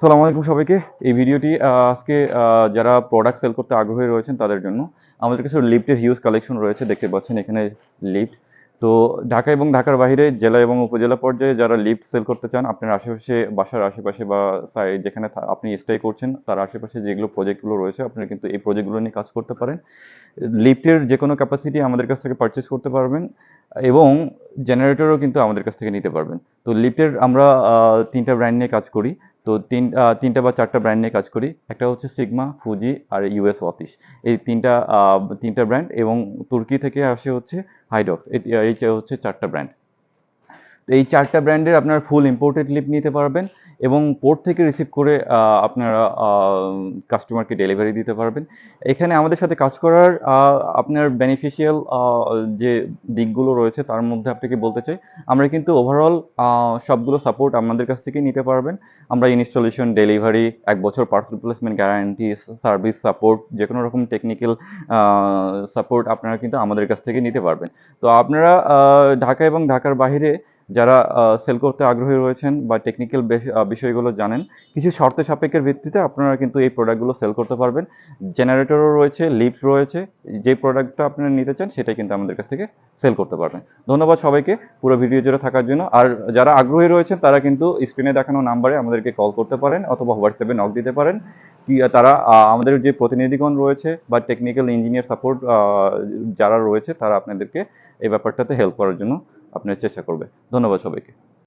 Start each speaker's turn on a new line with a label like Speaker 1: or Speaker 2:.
Speaker 1: সালামু আলাইকুম সবাইকে। এই ভিডিওটি আজকে যারা প্রোডাক্ট সেল করতে আগ্রহী রয়েছেন তাদের জন্য আমাদের কাছে লিফটের হিউজ কালেকশন রয়েছে, দেখতে পাচ্ছেন এখানে লিফট তো ঢাকা এবং ঢাকার বাইরে, জেলা এবং উপজেলা পর্যায়ে যারা লিফট সেল করতে চান, আপনার আশেপাশে, বাসার আশেপাশে বা সাইড যেখানে আপনি স্টে করছেন, তার আশেপাশে যেগুলো প্রজেক্টগুলো রয়েছে, আপনারা কিন্তু এই প্রজেক্টগুলো নিয়ে কাজ করতে পারেন। লিফটের যে কোনো ক্যাপাসিটি আমাদের কাছ থেকে পারচেস করতে পারবেন এবং জেনারেটরও কিন্তু আমাদের কাছ থেকে নিতে পারবেন। তো লিফটের আমরা তিনটা ব্র্যান্ড নিয়ে কাজ করি। তো তিন তিনটা বা চারটা ব্র্যান্ড নিয়ে কাজ করি। একটা হচ্ছে সিগমা ফুজি আর ইউএস অতিশ এই তিনটা তিনটা ব্র্যান্ড এবং তুর্কি থেকে আসে হচ্ছে হাইডক্স এই হচ্ছে চারটা ব্র্যান্ড এই চারটা ব্র্যান্ডের আপনারা ফুল ইম্পোর্টেড লিপ নিতে পারবেন এবং পোর্ট থেকে রিসিভ করে আপনারা কাস্টমারকে ডেলিভারি দিতে পারবেন। এখানে আমাদের সাথে কাজ করার আপনার বেনিফিশিয়াল যে দিকগুলো রয়েছে তার মধ্যে আপনাকে বলতে চাই, আমরা কিন্তু ওভারঅল সবগুলো সাপোর্ট আমাদের কাছ থেকে নিতে পারবেন। আমরা ইনস্টলেশন ডেলিভারি এক বছর parts replacement guarantee service support যে কোনো রকম টেকনিক্যাল সাপোর্ট আপনারা কিন্তু আমাদের কাছ থেকে নিতে পারবেন। তো আপনারা ঢাকা এবং ঢাকার বাইরে যারা সেল করতে আগ্রহী রয়েছেন বা টেকনিক্যাল বিষয়গুলো জানেন, কিছু শর্ত সাপেক্ষের ভিত্তিতে আপনারা কিন্তু এই প্রোডাক্টগুলো সেল করতে পারবেন। জেনারেটরও রয়েছে লিফট রয়েছে, যে প্রোডাক্টটা আপনারা নিতে চান, সেটাই কিন্তু আমাদের কাছ থেকে সেল করতে পারবেন। ধন্যবাদ সবাইকে পুরো ভিডিও জুড়ে থাকার জন্য। আর যারা আগ্রহী রয়েছেন, তারা কিন্তু স্ক্রিনে দেখানো নাম্বারে আমাদেরকে কল করতে পারেন অথবা হোয়াটসঅ্যাপে নক দিতে পারেন। কি তারা আমাদের যে প্রতিনিধিগণ রয়েছে বা টেকনিক্যাল ইঞ্জিনিয়ার সাপোর্ট যারা রয়েছে, তারা আপনাদেরকে এই ব্যাপারটাতে হেল্প করার জন্য আপনার চেষ্টা করবে। ধন্যবাদ সবাইকে।